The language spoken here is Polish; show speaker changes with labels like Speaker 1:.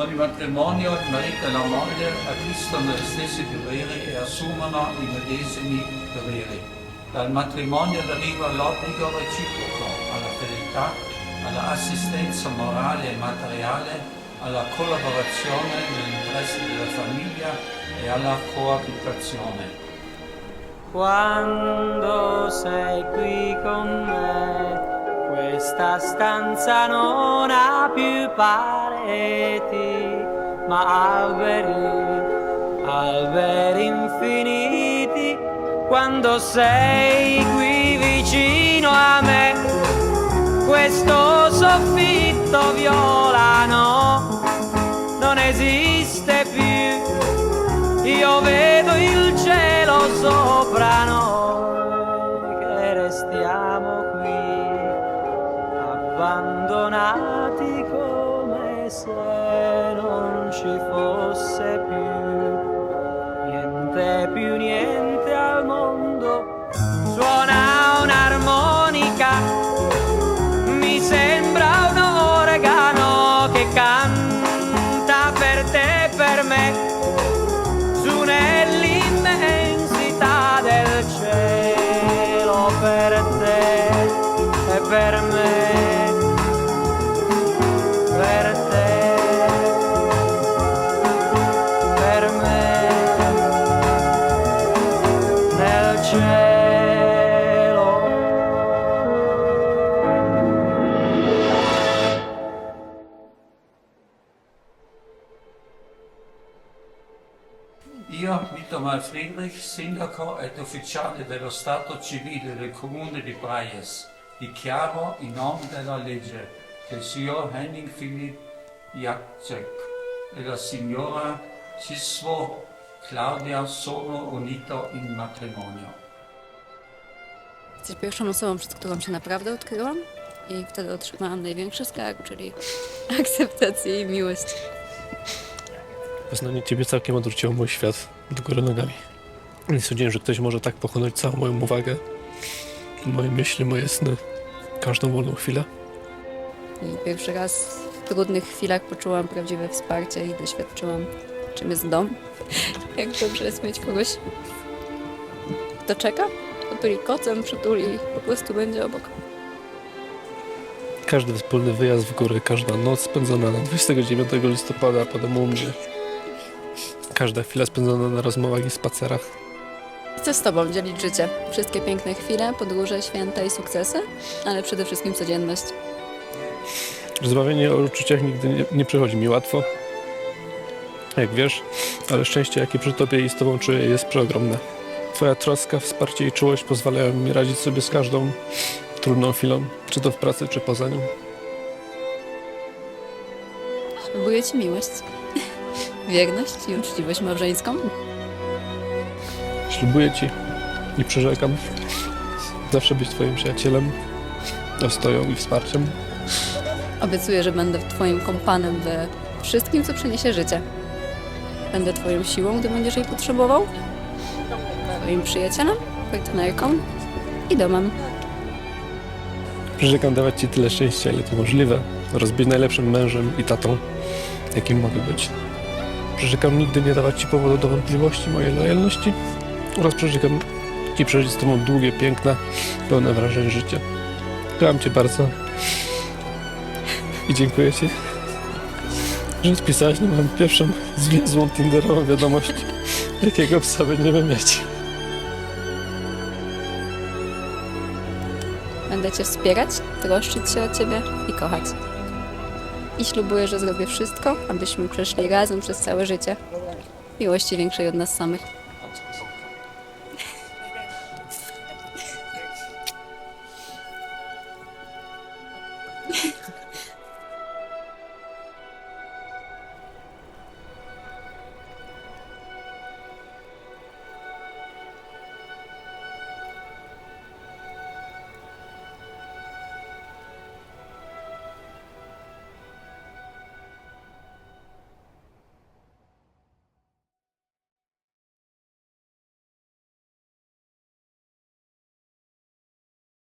Speaker 1: Con il matrimonio il marito e la moglie acquistano gli stessi doveri e assumono i medesimi doveri. Dal matrimonio deriva l'obbligo reciproco alla fedeltà, all'assistenza morale e materiale, alla collaborazione nell'interesse della famiglia e alla coabitazione.
Speaker 2: Quando sei qui con me, questa stanza non ha più pareti, ma alberi, alberi infiniti. Quando sei qui vicino a me, questo soffitto violano non esiste più. Io vedo il se non ci fosse più niente più niente
Speaker 1: Io, Mittermeier Friedrich, sindaco ed ufficiale dello Stato civile del comune di Braies, dichiaro in nome della legge che il signor Henning Philipp Jacek e la signora Cisvo Claudia sono unito in matrimonio.
Speaker 3: Jesteś pierwszą osobą, przed którą się naprawdę odkryłam i wtedy otrzymałam największy skarb, czyli akceptację i miłość.
Speaker 4: Poznanie ciebie całkiem odwróciło mój świat do góry nogami. Nie sądziłem, że ktoś może tak pochłonąć całą moją uwagę, moje myśli, moje sny, każdą wolną chwilę.
Speaker 3: I pierwszy raz w trudnych chwilach poczułam prawdziwe wsparcie i doświadczyłam, czym jest dom. Jak dobrze jest mieć kogoś, kto czeka, przytuli kocem, przytuli i po prostu będzie obok.
Speaker 4: Każdy wspólny wyjazd w góry, każda noc spędzona na 29 listopada pod domu mnie. Każda chwila spędzona na rozmowach i spacerach.
Speaker 3: Chcę z Tobą dzielić życie. Wszystkie piękne chwile, podróże, święta i sukcesy, ale przede wszystkim codzienność.
Speaker 4: Rozmawianie o uczuciach nigdy nie, nie przychodzi mi łatwo. Jak wiesz, ale szczęście, jakie przy tobie i z tobą czuję, jest przeogromne. Twoja troska, wsparcie i czułość pozwalają mi radzić sobie z każdą trudną chwilą, czy to w pracy, czy poza nią.
Speaker 3: Ślubuję Ci miłość, wierność i uczciwość małżeńską.
Speaker 4: Ślubuję ci i przyrzekam zawsze być twoim przyjacielem, ostoją i wsparciem.
Speaker 3: Obiecuję, że będę Twoim kompanem we wszystkim, co przyniesie życie. Będę Twoją siłą, gdy będziesz jej potrzebował. Twoim przyjacielem, partnerką i domem.
Speaker 4: Przyrzekam dawać ci tyle szczęścia, ile to możliwe, oraz być najlepszym mężem i tatą, jakim mogę być. Przyrzekam nigdy nie dawać ci powodu do wątpliwości mojej lojalności oraz przyrzekam ci przeżyć z tobą długie, piękne, pełne wrażeń życie. Kocham cię bardzo i dziękuję ci, że spisałeś na moją pierwszą zwięzłą tinderową wiadomość, jakiego psa będziemy mieć.
Speaker 3: Będę Cię wspierać, troszczyć się o Ciebie i kochać. I ślubuję, że zrobię wszystko, abyśmy przeszli razem przez całe życie. Miłości większej od nas samych.